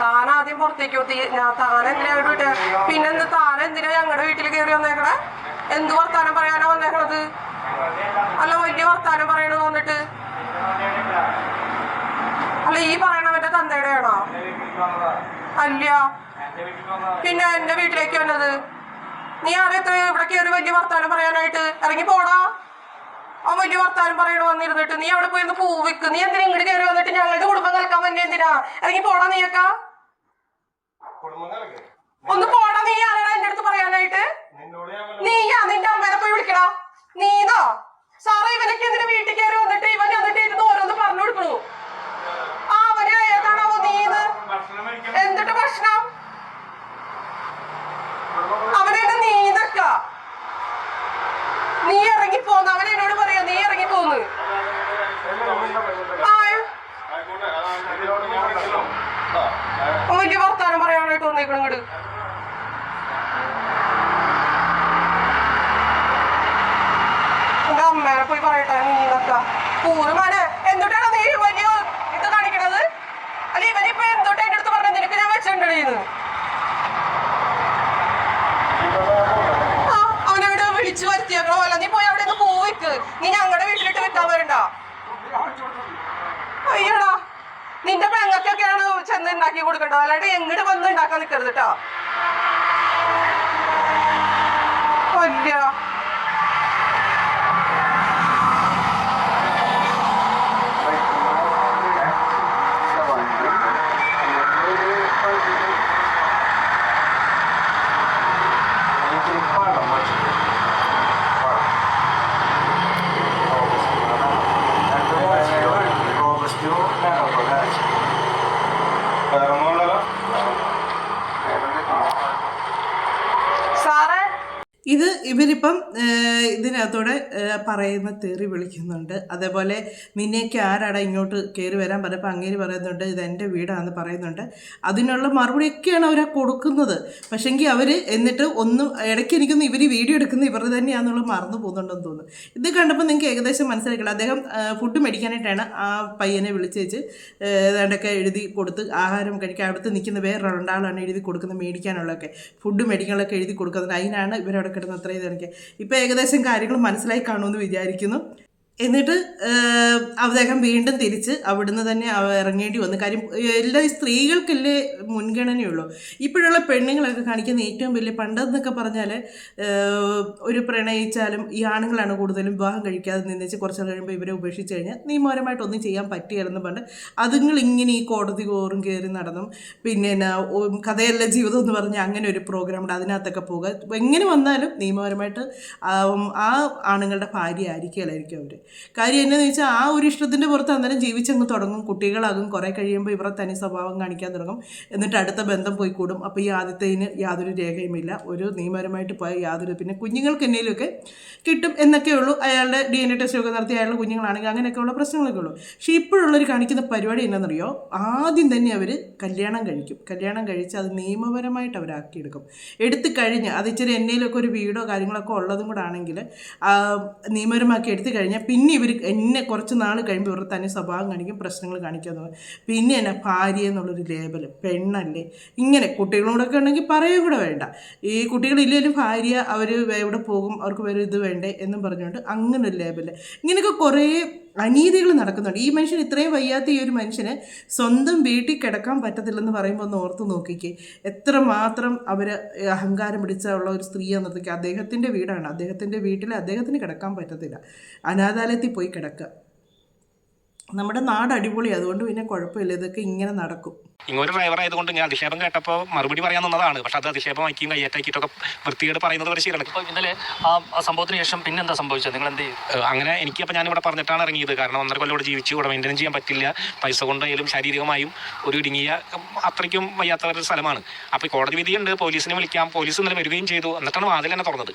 താൻ ആദ്യം പുറത്തേക്ക് പോത്തി ഞാൻ താൻ എന്തിനാ വിട്ടെ? പിന്നെ എന്ത് താൻ എന്തിനാ ഞങ്ങളുടെ വീട്ടിൽ കയറി വന്നേക്കണേ? എന്ത് വർത്താനം പറയാനാ വന്നേക്കണത്? അല്ല വലിയ വർത്താനം പറയണത് വന്നിട്ട്. അല്ല ഈ പറയണവന്റെ തന്തയുടെ ആണോ? അല്ല. പിന്നെ എന്റെ വീട്ടിലേക്ക് വന്നത്? നീ ആരെ എത്ര ഇവിടെ കയറി വലിയ വർത്താനം പറയാനായിട്ട്? ഇറങ്ങി പോടാ. ആ വലിയ വർത്താനം പറയണ വന്നിരുന്നിട്ട് നീ അവിടെ പോയി പൂ വെക്ക്. നീ എന്തിനാ ഇങ്ങോട്ട് കയറി വന്നിട്ട് ഞങ്ങളുടെ കുടുംബം കേൾക്കാൻ വേണ്ടി എന്തിനാ? അല്ലെങ്കിൽ പോടാ നീയൊക്ക. ഒന്ന് പോടാ നീ ആരാടാ എന്റെ അടുത്ത് പറയാനായിട്ട്? നീയാ നിന്റെ അമ്മേനെ പോയി വിളിക്കടാ. നീതാ. സാറേ ഇവനൊക്കെ എന്തിനാ വീട്ടിൽ കയറി വന്നിട്ട് ഇവൻ എന്നിട്ട് ഇരുന്ന് ഓരോന്ന് പറഞ്ഞു കൊടുക്കണു. ആ അവനെ ഏതാണാവോ നീന്ന് എന്നിട്ട് ഭക്ഷണം അവനെ നീ ഇറങ്ങി പോന്ന്. അവൻ എന്നോട് പറയാ നീ ഇറങ്ങി പോന്ന്. വലിയ വർത്താനം പറയാനായിട്ട് വന്നേക്കണം ഇങ്ങോട്ട് അമ്മേനെ പോയി പറയട്ടെ നീ നക്ക പൂർമാനെ എന്തുട്ടാണ് നീ വലിയ ഇത് കാണിക്കണത് അല്ല ഇവനിപ്പോ എന്തുട്ടാ എന്റെ അടുത്ത് പറഞ്ഞത് നിനക്ക് ഞാൻ വെച്ചിട്ടുണ്ടെന്ന് ആ അവനവിടെ വിളിച്ചു വരുത്തിയേക്കണോ അല്ല നീ പോയി അവിടെ നിന്ന് പൂ വെക്ക് നീ ഞങ്ങളുടെ വീട്ടിലിട്ട് വെക്കാൻ വരണ്ട അയ്യടാ നിന്റെ ചെന്ന് ഉണ്ടാക്കി കൊടുക്കട്ടോ അല്ലാണ്ട് എങ്ങോട്ട് വന്ന് ഉണ്ടാക്കാൻ നിൽക്കരുത് കേട്ടോ സാറേ ഇത് ഇവരിപ്പം ഏഹ്, ഇതിനകത്തൂടെ പറയുന്ന തെറി വിളിക്കുന്നുണ്ട്. അതേപോലെ നിന്നെയൊക്കെ ആരാടാ ഇങ്ങോട്ട് കയറി വരാൻ പറഞ്ഞപ്പോൾ അങ്ങേര് പറയുന്നുണ്ട് ഇത് എന്റെ വീടാണെന്ന് പറയുന്നുണ്ട്. അതിനുള്ള മറുപടിയൊക്കെയാണ് അവർ കൊടുക്കുന്നത്. പക്ഷേങ്കിൽ അവർ എന്നിട്ട് ഒന്നും ഇടയ്ക്ക് എനിക്കൊന്ന് ഇവർ വീഡിയോ എടുക്കുന്നത് ഇവർ തന്നെയാണെന്നുള്ള മറന്നു പോകുന്നുണ്ടെന്ന് തോന്നുന്നു. ഇത് കണ്ടപ്പോൾ നിങ്ങൾക്ക് ഏകദേശം മനസ്സിലാക്കില്ല അദ്ദേഹം ഫുഡ് മേടിക്കാനായിട്ടാണ് ആ പയ്യനെ വിളിച്ച് വെച്ച് ഏതാണ്ടൊക്കെ എഴുതി കൊടുത്ത് ആഹാരം കഴിക്കാൻ അടുത്ത് നിൽക്കുന്ന വേറെ രണ്ടാളാണ് എഴുതി കൊടുക്കുന്നത് മേടിക്കാനുള്ളതൊക്കെ. ഫുഡ് മേടിക്കാനുള്ളതൊക്കെ എഴുതി കൊടുക്കുന്നത് അതിനാണ് ഇവരവിടെ കിടന്ന് അത്രയും ഇതെനിക്ക്. ഇപ്പോൾ ഏകദേശം കാര്യങ്ങൾ മനസ്സിലായി കാണുമെന്ന് വിചാരിക്കുന്നു. എന്നിട്ട് അദ്ദേഹം വീണ്ടും തിരിച്ച് അവിടുന്ന് തന്നെ ഇറങ്ങേണ്ടി വന്നു. കാര്യം എല്ലാ സ്ത്രീകൾക്കല്ലേ മുൻഗണനയുള്ളൂ? ഇപ്പോഴുള്ള പെണ്ണുങ്ങളൊക്കെ കാണിക്കുന്ന ഏറ്റവും വലിയ പണ്ടെന്നൊക്കെ പറഞ്ഞാൽ ഒരു പ്രണയിച്ചാലും ഈ ആണുങ്ങളാണ് കൂടുതലും വിവാഹം കഴിക്കാതെ നിന്നിച്ച് കുറച്ച് കഴിയുമ്പോൾ ഇവരെ ഉപേക്ഷിച്ച് കഴിഞ്ഞാൽ നിയമപരമായിട്ട് ഒന്നും ചെയ്യാൻ പറ്റുകയില്ലെന്ന് പറഞ്ഞ് അതുങ്ങൾ ഇങ്ങനെ ഈ കോടതി കോറും കയറി നടന്നും പിന്നെ കഥയല്ല ജീവിതം എന്ന് പറഞ്ഞ് അങ്ങനെ ഒരു പ്രോഗ്രാം ഉണ്ട്. അതിനകത്തൊക്കെ പോകുക എങ്ങനെ വന്നാലും നിയമപരമായിട്ട് ആ, ആണുങ്ങളുടെ ഭാര്യ ആയിരിക്കുകയല്ലായിരിക്കും അവർ കാര്യം എന്നാന്ന് വെച്ചാൽ ആ ഒരു ഇഷ്ടത്തിന്റെ പുറത്ത് അന്നേരം ജീവിച്ചങ്ങ് തുടങ്ങും. കുട്ടികളാകും. കുറേ കഴിയുമ്പോൾ ഇവരുടെ തനി സ്വഭാവം കാണിക്കാൻ തുടങ്ങും. എന്നിട്ട് അടുത്ത ബന്ധം പോയി കൂടും അപ്പോൾ ഈ ആദ്യത്തേന് യാതൊരു രേഖയുമില്ല. ഒരു നിയമപരമായിട്ട് പോയ യാതൊരു പിന്നെ കുഞ്ഞുങ്ങൾക്ക് എന്തെങ്കിലുമൊക്കെ കിട്ടും എന്നൊക്കെ ഉള്ളൂ. അയാളുടെ ഡി എൻ എ ടെസ്റ്റ് ഒക്കെ നടത്തി അയാളുടെ കുഞ്ഞുങ്ങളാണെങ്കിൽ അങ്ങനെയൊക്കെയുള്ള പ്രശ്നങ്ങളൊക്കെ ഉള്ളൂ. പക്ഷേ ഇപ്പോഴുള്ളവർ കാണിക്കുന്ന പരിപാടി എന്നാണെന്നറിയോ ആദ്യം തന്നെ അവർ കല്യാണം കഴിക്കും. കല്യാണം കഴിച്ച് അത് നിയമപരമായിട്ട് അവരാക്കിയെടുക്കും എടുത്തു കഴിഞ്ഞ് അത് ഇച്ചിരി എന്നേലൊക്കെ ഒരു വീടോ കാര്യങ്ങളൊക്കെ ഉള്ളതും കൂടെ ആണെങ്കിൽ നിയമപരമാക്കി എടുത്തു കഴിഞ്ഞാൽ പിന്നെ ഇവർ എന്നെ കുറച്ച് നാൾ കഴിയുമ്പോൾ ഇവരുടെ തന്നെ സ്വഭാവം കാണിക്കും പ്രശ്നങ്ങൾ കാണിക്കാൻ തുടങ്ങും പിന്നെ എന്നെ ഭാര്യ എന്നുള്ളൊരു ലേബൽ പെണ്ണല്ലേ? ഇങ്ങനെ കുട്ടികളോടൊക്കെ ഉണ്ടെങ്കിൽ പറയുക കൂടെ വേണ്ട. ഈ കുട്ടികളില്ലെങ്കിലും ഭാര്യ അവർ എവിടെ പോകും അവർക്ക് വേറെ ഇത് വേണ്ടേ എന്നും പറഞ്ഞുകൊണ്ട് അങ്ങനെ ഒരു ലേബൽ ഇങ്ങനെയൊക്കെ കുറേ അനീതികൾ നടക്കുന്നുണ്ട്. ഈ മനുഷ്യൻ ഇത്രയും വയ്യാത്ത ഈ ഒരു മനുഷ്യന് സ്വന്തം വീട്ടിൽ കിടക്കാൻ പറ്റത്തില്ലെന്ന് പറയുമ്പോൾ ഒന്ന് ഓർത്ത് നോക്കിക്കേ. എത്ര മാത്രം അവർ അഹങ്കാരം പിടിച്ചുള്ള ഒരു സ്ത്രീയാണെന്നതൊക്കെ അദ്ദേഹത്തിന്റെ വീടാണ്. അദ്ദേഹത്തിന്റെ വീട്ടിൽ അദ്ദേഹത്തിന് കിടക്കാൻ പറ്റത്തില്ല. അനാഥാലയത്തിൽ പോയി കിടക്കുക. നമ്മുടെ നാട് അടിപൊളി. അതുകൊണ്ട് പിന്നെ കുഴപ്പമില്ല. ഇതൊക്കെ ഇങ്ങനെ നടക്കും. ഇങ്ങൊരു ഡ്രൈവർ ആയതുകൊണ്ട് ഞാൻ അധിക്ഷേപം കേട്ടപ്പോൾ മറുപടി പറയാൻ നിന്നതാണ്. പക്ഷെ അത് അധിക്ഷേപമാക്കിയും കയ്യേറ്റാക്കിയിട്ടൊക്കെ വൃത്തികേട് പറയുന്നത് ഒരു ശീലമാണ്. അപ്പോൾ ഇന്നലെ ആ സംഭവത്തിന് ശേഷം പിന്നെന്താ സംഭവിച്ചത്? നിങ്ങൾ എന്ത് എനിക്ക് അങ്ങനെ എനിക്കപ്പോൾ ഞാനിവിടെ പറഞ്ഞിട്ടാണ് ഇറങ്ങിയത്. കാരണം ഒന്നര കൊല്ലം ഇവിടെ ജീവിച്ചു. ഇവിടെ മെയിന്റെയിൻ ചെയ്യാൻ പറ്റില്ല. പൈസ കൊണ്ടായാലും ശാരീരികമായും ഒരു ഇടുങ്ങിയ അത്രയ്ക്കും വയ്യാത്ത ഒരു സ്ഥലമാണ് അപ്പോൾ കോടതി വിധിയുണ്ട്. പോലീസിനെ വിളിക്കാം. പോലീസ് ഇന്നലെ വരികയും ചെയ്തു. എന്നിട്ടാണ് വാതിൽ തന്നെ തുറന്നത്.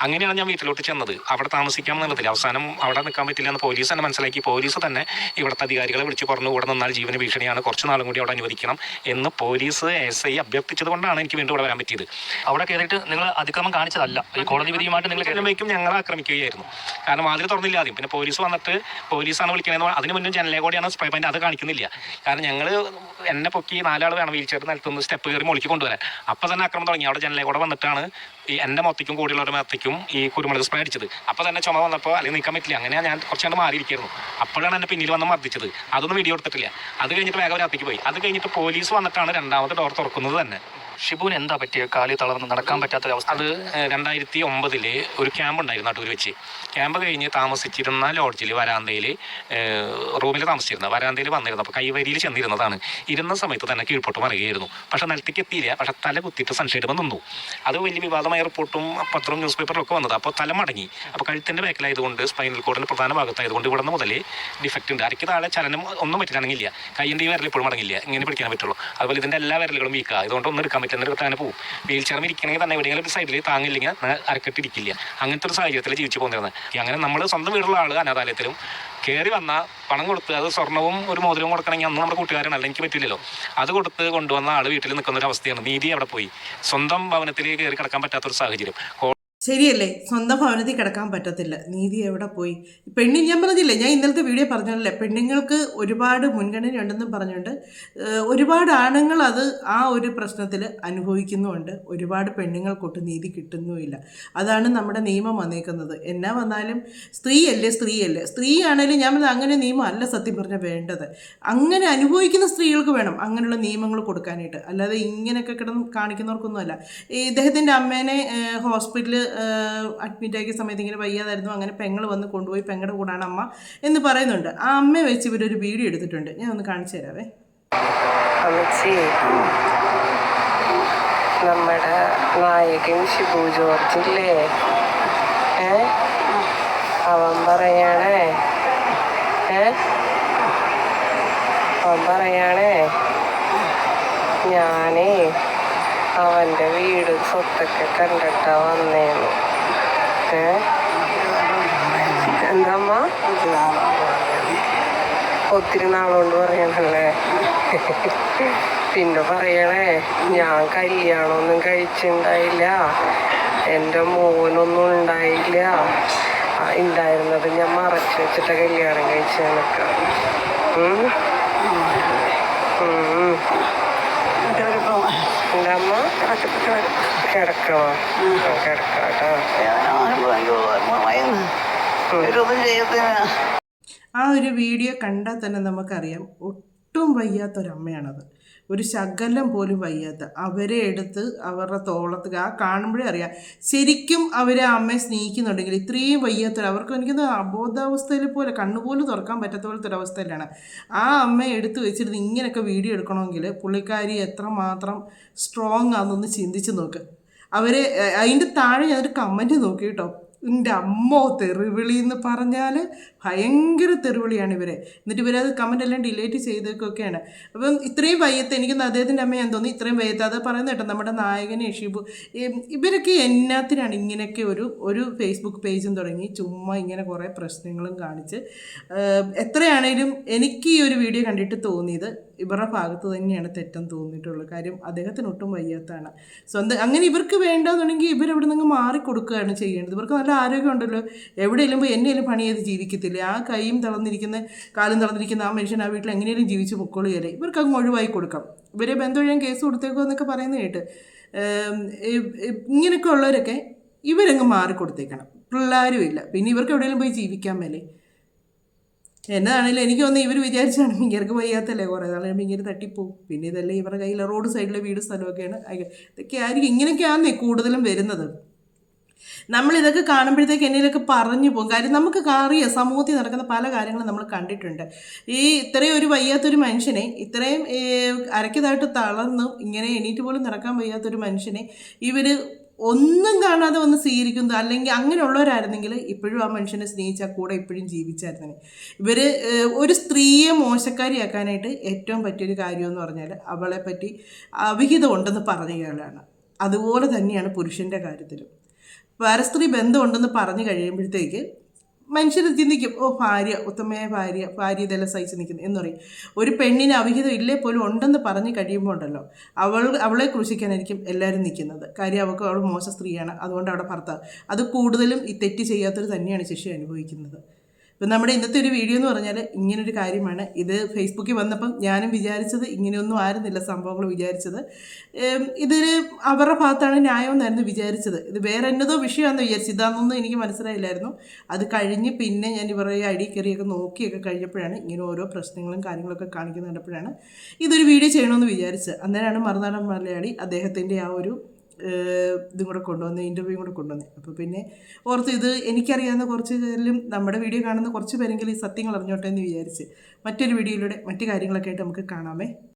അങ്ങനെയാണ് ഞാൻ വീട്ടിലോട്ട് ചെന്നത്. അവിടെ താമസിക്കാം എന്നുള്ളതിൽ അവസാനം അവിടെ നിൽക്കാൻ പറ്റില്ല എന്ന് പോലീസ് തന്നെ മനസ്സിലാക്കി. പോലീസ് തന്നെ ഇവിടുത്തെ അധികാരികളെ വിളിച്ച് പറഞ്ഞു. കൂടെ നിന്നാൽ ജീവന ഭീഷണിയാണ്. കുറച്ച് നാളും കൂടി അവിടെ അനുവദിക്കണം എന്ന് പോലീസ് എസ് ഐ അഭ്യർത്ഥിച്ചത് കൊണ്ടാണ് എനിക്ക് വീണ്ടും ഇവിടെ വരാൻ പറ്റിയത്. അവിടെ കയറിയിട്ട് നിങ്ങൾ അതിക്രമം കാണിച്ചതല്ല. ഈ കോടതി വിധിയുമായിട്ട് നിങ്ങൾ കയറുമ്പോഴേക്കും ഞങ്ങൾ ആക്രമിക്കുകയായിരുന്നു. കാരണം വാതിൽ തുറന്നില്ല ആദ്യം പിന്നെ പോലീസ് വന്നിട്ട് പോലീസാണ് വിളിക്കണത് അതിന് മുന്നേ ജനലേ കൂടിയാണ് സ്പ്രേ പാന്റ് അത് കാണിക്കുന്നില്ല. കാരണം ഞങ്ങൾ എന്നെ പൊക്കി നാലാൾ വേണം വീൽ ചെയർ നിലത്തുനിന്ന് സ്റ്റെപ്പ് കയറി മുളിക്ക് കൊണ്ടുവരാൻ. അപ്പം തന്നെ ആക്രമം തുടങ്ങി. അവിടെ ജനലേ കൂടെ വന്നിട്ടാണ് ഈ എന്റെ മൊത്തയ്ക്കും കൂടിയുള്ളവരുടെ മൊത്തയ്ക്കും ഈ കുരുമുളക് സ്പ്രേ അടിച്ചത്. അപ്പോൾ തന്നെ ചുമ വന്നപ്പോൾ അല്ലെങ്കിൽ നിൽക്കാൻ പറ്റില്ല. അങ്ങനെ ഞാൻ കുറച്ചുകൊണ്ട് മാറിയിരിക്കുന്നു അപ്പോഴാണ് എന്നെ പിന്നിൽ വന്ന് മർദ്ദിച്ചത്. അതൊന്നും വീഡിയോ എടുത്തിട്ടില്ല. അത് കഴിഞ്ഞിട്ട് വേഗം രാത്രിക്ക് പോയി. അത് കഴിഞ്ഞിട്ട് പോലീസ് വന്നിട്ടാണ് രണ്ടാമത്തെ ഡോർ തുറക്കുന്നത് തന്നെ. ഷിബുവിന് എന്താ പറ്റിയ? കാലി തളർന്ന് നടക്കാൻ പറ്റാത്ത അവസ്ഥ? അത് രണ്ടായിരത്തി ഒമ്പതിൽ ഒരു ക്യാമ്പ് ഉണ്ടായിരുന്നു നാട്ടൂർ വെച്ച്. ക്യാമ്പ് കഴിഞ്ഞ് താമസിച്ചിരുന്ന ലോഡ്ജിൽ വരാന്തയിൽ റൂമിൽ താമസിച്ചിരുന്ന വരാന്തയിൽ വന്നിരുന്നു അപ്പോൾ കൈവരിയിൽ ചെന്നിരുന്നതാണ്. ഇരുന്ന സമയത്ത് തന്നെ കീഴ്പോട്ട് മറിയുകയായിരുന്നു പക്ഷേ നിലത്തേക്ക് എത്തിയില്ല. പക്ഷേ തല കുത്തിയിട്ട് സൺഷെയ്ഡ് നിന്നു. അത് വലിയ വിവാദമായ റിപ്പോർട്ടും പത്രവും ന്യൂസ് പേപ്പറും ഒക്കെ വന്നത്. അപ്പോൾ തല മടങ്ങി. അപ്പോൾ കഴുത്തിന്റെ ബാക്കിലായതുകൊണ്ട് സ്പൈനൽ കോഡിന്റെ പ്രധാന ഭാഗത്തായതുകൊണ്ട് ഇവിടെ നിന്ന് മുതൽ ഡിഫക്റ്റ് ഉണ്ട്. അരയ്ക്ക് താഴെ ചലനം ഒന്നും പറ്റില്ലാണെങ്കില്ല കൈയിന്റെ ഈ വിരൽ ഇപ്പോഴും മടങ്ങില്ല. ഇങ്ങനെ പിടിക്കാൻ പറ്റുള്ളൂ. അതുപോലെ ഇതിന്റെ എല്ലാ വിരലുകളും വീക്കാ. ഇതുകൊണ്ട് ഒന്നും എടുക്കാൻ പറ്റുന്ന ഒരു അങ്ങനെ പോകും വീൽ ചെയർ ഇരിക്കണമെങ്കിൽ തന്നെ എവിടെയെങ്കിലും സൈഡിൽ താങ്ങില്ലെങ്കിൽ അരക്കെട്ടിരിക്കില്ല. അങ്ങനത്തെ ഒരു സാഹചര്യത്തിൽ ജീവിച്ചു പോകുന്നത് അങ്ങനെ നമ്മൾ സ്വന്തം വീടുള്ള ആൾ അനാഥാലയത്തിലും. കയറി വന്ന പണം കൊടുത്ത് അത് സ്വർണവും ഒരു മോതിരവും കൊടുക്കണമെങ്കിൽ അന്ന് നമ്മുടെ കൂട്ടുകാരനല്ല എനിക്ക് പറ്റില്ലല്ലോ. അത് കൊടുത്ത് കൊണ്ടുവന്ന ആൾ വീട്ടിൽ നിൽക്കുന്ന ഒരു അവസ്ഥയാണ്. നീതി അവിടെ പോയി. സ്വന്തം ഭവനത്തിൽ കയറി കിടക്കാൻ പറ്റാത്തൊരു സാഹചര്യം. ശരിയല്ലേ? സ്വന്തം ഭവനത്തിൽ കിടക്കാൻ പറ്റത്തില്ല. നീതി എവിടെ പോയി? പെണ്ണി ഞാൻ പറഞ്ഞില്ലേ ഞാൻ ഇന്നലത്തെ വീഡിയോ പറഞ്ഞല്ലേ പെണ്ണുങ്ങൾക്ക് ഒരുപാട് മുൻഗണന ഉണ്ടെന്നും പറഞ്ഞുകൊണ്ട് ഒരുപാട് ആണുങ്ങൾ അത് ആ ഒരു പ്രശ്നത്തിൽ അനുഭവിക്കുന്നുമുണ്ട്. ഒരുപാട് പെണ്ണുങ്ങൾക്കൊട്ട് നീതി കിട്ടുന്നുമില്ല. അതാണ് നമ്മുടെ നിയമം വന്നേക്കുന്നത്. എന്നാ വന്നാലും സ്ത്രീയല്ലേ സ്ത്രീയല്ലേ? സ്ത്രീയാണേലും ഞാൻ അങ്ങനെ നിയമം അല്ല സത്യം പറഞ്ഞാൽ വേണ്ടത്. അങ്ങനെ അനുഭവിക്കുന്ന സ്ത്രീകൾക്ക് വേണം അങ്ങനെയുള്ള നിയമങ്ങൾ കൊടുക്കാനായിട്ട്. അല്ലാതെ ഇങ്ങനെയൊക്കെ കിടന്ന് കാണിക്കുന്നവർക്കൊന്നുമല്ല. ഇദ്ദേഹത്തിന്റെ അമ്മേനെ ഹോസ്പിറ്റലിൽ അഡ്മിറ്റ് ആക്കിയ സമയത്ത് ഇങ്ങനെ വയ്യാതായിരുന്നു. അങ്ങനെ പെങ്ങൾ വന്ന് കൊണ്ടുപോയി പെങ്ങളുടെ കൂടാണ് അമ്മ എന്ന് പറയുന്നുണ്ട്. ആ അമ്മയെ വെച്ച് ഇവരൊരു വീഡിയോ എടുത്തിട്ടുണ്ട്. ഞാൻ ഒന്ന് കാണിച്ചു തരാവേ. നമ്മുടെ നായകൻ ഷിബു ജോർജില്ലേ? ഏ? അവൻ പറയണേ. ഏ? അവൻ പറയണേ ഞാനേ അവന്റെ വീട് സ്വത്തൊക്കെ കണ്ടിട്ടാ വന്നേന്ന്. ഏ? എന്താമ്മ? ഒത്തിരി നാളുകൊണ്ട് പറയണല്ലേ? പിന്നെ പറയണേ ഞാൻ കല്യാണമൊന്നും കഴിച്ചിണ്ടായില്ല. എന്റെ മോനൊന്നും ഉണ്ടായില്ല. ഉണ്ടായിരുന്നത് ഞാൻ മറച്ചു വെച്ചിട്ട് കല്യാണം കഴിച്ചു നിൽക്കാം എന്റെ അമ്മ കിടക്കണോ കിടക്കാട്ടോ. ആ ഒരു വീഡിയോ കണ്ടാൽ തന്നെ നമുക്കറിയാം ഒട്ടും വയ്യാത്തൊരമ്മയാണത്. ഒരു ശകലം പോലും വയ്യാത്ത. അവരെ എടുത്ത് അവരുടെ തോളത്ത് ആ കാണുമ്പോഴേ അറിയാം. ശരിക്കും അവരെ അമ്മയെ സ്നേഹിക്കുന്നുണ്ടെങ്കിൽ ഇത്രയും വയ്യാത്തൊരു അവർക്ക് എനിക്കൊന്ന് അബോധാവസ്ഥയിൽ പോലെ കണ്ണുപോലും തുറക്കാൻ പറ്റാത്ത പോലത്തെ ഒരു അവസ്ഥയിലാണ്. ആ അമ്മയെ എടുത്ത് വെച്ചിരുന്ന് ഇങ്ങനെയൊക്കെ വീഡിയോ എടുക്കണമെങ്കിൽ പുള്ളിക്കാരി എത്രമാത്രം സ്ട്രോങ് ആണെന്നൊന്ന് ചിന്തിച്ച് നോക്ക്. അവരെ അതിന്റെ താഴെ ഞാനൊരു കമന്റ് നോക്കി കേട്ടോ. എന്റെ അമ്മോ തെറിവിളി എന്ന് പറഞ്ഞാൽ ഭയങ്കര തെറിവിളിയാണ് ഇവരെ. എന്നിട്ട് ഇവരത് കമന്റ് എല്ലാം ഡിലീറ്റ് ചെയ്തേക്കൊക്കെയാണ്. അപ്പം ഇത്രയും വയ്യത്ത് എനിക്ക് അദ്ദേഹത്തിന്റെ അമ്മ ഞാൻ തോന്നി ഇത്രയും വയ്യത്ത്. അത് പറയുന്നത് കേട്ടോ നമ്മുടെ നായകനെ ഷിബു. ഇവരൊക്കെ എന്നാത്തിനാണ് ഇങ്ങനെയൊക്കെ ഒരു ഒരു ഫേസ്ബുക്ക് പേജും തുടങ്ങി ചുമ്മാ ഇങ്ങനെ കുറേ പ്രശ്നങ്ങളും കാണിച്ച്. എത്രയാണേലും എനിക്ക് ഈ ഒരു വീഡിയോ കണ്ടിട്ട് തോന്നിയത് ഇവരുടെ ഭാഗത്ത് തന്നെയാണ് തെറ്റെന്ന് തോന്നിയിട്ടുള്ളത്. കാര്യം അദ്ദേഹത്തിന് ഒട്ടും വയ്യാത്തതാണ്. സ്വന്തം അങ്ങനെ ഇവർക്ക് വേണ്ടെന്നുണ്ടെങ്കിൽ ഇവരെവിടെ നിന്ന് മാറിക്കൊടുക്കുകയാണ് ചെയ്യേണ്ടത്. ഇവർക്ക് നല്ല ആരോഗ്യമുണ്ടല്ലോ. എവിടെയെങ്കിലും പോയി എന്നെയും പണി ചെയ്ത് ജീവിക്കത്തില്ല? ആ കൈയും തളർന്നിരിക്കുന്ന കാലും തളർന്നിരിക്കുന്ന ആ മനുഷ്യൻ ആ വീട്ടിൽ എങ്ങനെയും ജീവിച്ച് പൊക്കോളുകയല്ലേ? ഇവർക്ക് അങ്ങ് ഒഴിവായി കൊടുക്കാം. ഇവരെ ബന്ധം കേസ് കൊടുത്തേക്കോ എന്നൊക്കെ പറയുന്നത് കേട്ട് ഇങ്ങനെയൊക്കെ ഉള്ളവരൊക്കെ ഇവരങ്ങ് മാറിക്കൊടുത്തേക്കണം. പിള്ളേരും ഇല്ല പിന്നെ ഇവർക്ക് എവിടെയെങ്കിലും പോയി ജീവിക്കാൻ മേലേ. എന്നതാണെങ്കിലും എനിക്ക് തോന്നുന്നു ഇവർ വിചാരിച്ചാണ് മിങ്കർക്ക് വയ്യാത്തല്ലേ കുറേ നാളെ മിങ്കര് തട്ടിപ്പോവും. പിന്നെ ഇതല്ലേ ഇവരുടെ കയ്യിൽ റോഡ് സൈഡിലെ വീട് സ്ഥലമൊക്കെയാണ് ഇതൊക്കെ ആയിരിക്കും. ഇങ്ങനെയൊക്കെയാണെന്നേ കൂടുതലും വരുന്നത്. നമ്മൾ ഇതൊക്കെ കാണുമ്പോഴത്തേക്ക് എന്നിലൊക്കെ പറഞ്ഞു പോകും. കാര്യം നമുക്ക് അറിയാം സമൂഹത്തിൽ നടക്കുന്ന പല കാര്യങ്ങളും നമ്മൾ കണ്ടിട്ടുണ്ട്. ഈ ഇത്രയും ഒരു വയ്യാത്തൊരു മനുഷ്യനെ ഇത്രയും അരക്കതായിട്ട് തളർന്നു ഇങ്ങനെ എണീറ്റ് പോലും നടക്കാൻ വയ്യാത്തൊരു മനുഷ്യനെ ഇവർ ഒന്നും കാണാതെ വന്ന് സ്വീകരിക്കുന്നത് അല്ലെങ്കിൽ അങ്ങനെയുള്ളവരായിരുന്നെങ്കിൽ ഇപ്പോഴും ആ മനുഷ്യനെ സ്നേഹിച്ചാൽ കൂടെ ഇപ്പോഴും ജീവിച്ചായിരുന്നു ഇവർ ഒരു സ്ത്രീയെ മോശക്കാരിയാക്കാനായിട്ട് ഏറ്റവും പറ്റിയൊരു കാര്യമെന്ന് പറഞ്ഞാൽ അവളെ പറ്റി അവിഹിതം ഉണ്ടെന്ന് പറഞ്ഞുകയാണ് അതുപോലെ തന്നെയാണ് പുരുഷന്റെ കാര്യത്തിലും. പരസ്ത്രീ ബന്ധമുണ്ടെന്ന് പറഞ്ഞു കഴിയുമ്പോഴത്തേക്ക് മനുഷ്യർ ചിന്തിക്കും ഓ ഭാര്യ ഉത്തമയായ ഭാര്യ ഭാര്യ ഇതെല്ലാം സഹിച്ച് നിൽക്കുന്നു എന്ന് പറയും. ഒരു പെണ്ണിന് അവിഹിതം ഇല്ലേ പോലും ഉണ്ടെന്ന് പറഞ്ഞ് കഴിയുമ്പോൾ ഉണ്ടല്ലോ അവൾ അവളെ ക്രൂശിക്കാനായിരിക്കും എല്ലാവരും നിൽക്കുന്നത്. കാര്യം അവൾക്ക് അവൾ മോശ സ്ത്രീയാണ് അതുകൊണ്ട് അവിടെ ഭർത്താവ്. അത് കൂടുതലും ഈ തെറ്റ് ചെയ്യാത്തവർ തന്നെയാണ് ശിക്ഷ അനുഭവിക്കുന്നത്. ഇപ്പം നമ്മുടെ ഇന്നത്തെ ഒരു വീഡിയോ എന്ന് പറഞ്ഞാൽ ഇങ്ങനൊരു കാര്യമാണ്. ഇത് ഫേസ്ബുക്കിൽ വന്നപ്പം ഞാനും വിചാരിച്ചത് ഇങ്ങനെയൊന്നും ആയിരുന്നില്ല സംഭവങ്ങൾ വിചാരിച്ചത്. ഇതിൽ അവരുടെ ഭാഗത്താണ് ന്യായമെന്നായിരുന്നു വിചാരിച്ചത്. ഇത് വേറെ എന്നതോ വിഷയമാണെന്ന് വിചാരിച്ചു. ഇതാണെന്നൊന്നും എനിക്ക് മനസ്സിലായില്ലായിരുന്നു. അത് കഴിഞ്ഞ് പിന്നെ ഞാൻ ഇവരുടെ അടി കയറിയൊക്കെ നോക്കിയൊക്കെ കഴിഞ്ഞപ്പോഴാണ് ഇങ്ങനെ ഓരോ പ്രശ്നങ്ങളും കാര്യങ്ങളൊക്കെ കാണിക്കുന്നുണ്ടപ്പോഴാണ് ഇതൊരു വീഡിയോ ചെയ്യണമെന്ന് വിചാരിച്ചത്. അന്നേരമാണ് മറുനാടൻ മലയാളി അദ്ദേഹത്തിന്റെ ആ ഒരു ഇതും കൂടെ കൊണ്ടുവന്ന് ഇന്റർവ്യൂ കൂടെ കൊണ്ടുവന്ന്. അപ്പോൾ പിന്നെ ഓർത്ത് ഇത് എനിക്കറിയാവുന്ന കുറച്ച് പേരിലും നമ്മുടെ വീഡിയോ കാണുന്ന കുറച്ച് പേരെങ്കിലും ഈ സത്യങ്ങൾ അറിഞ്ഞോട്ടെ എന്ന് വിചാരിച്ച് മറ്റൊരു വീഡിയോയിലൂടെ മറ്റു കാര്യങ്ങളൊക്കെ ആയിട്ട് നമുക്ക് കാണാമേ.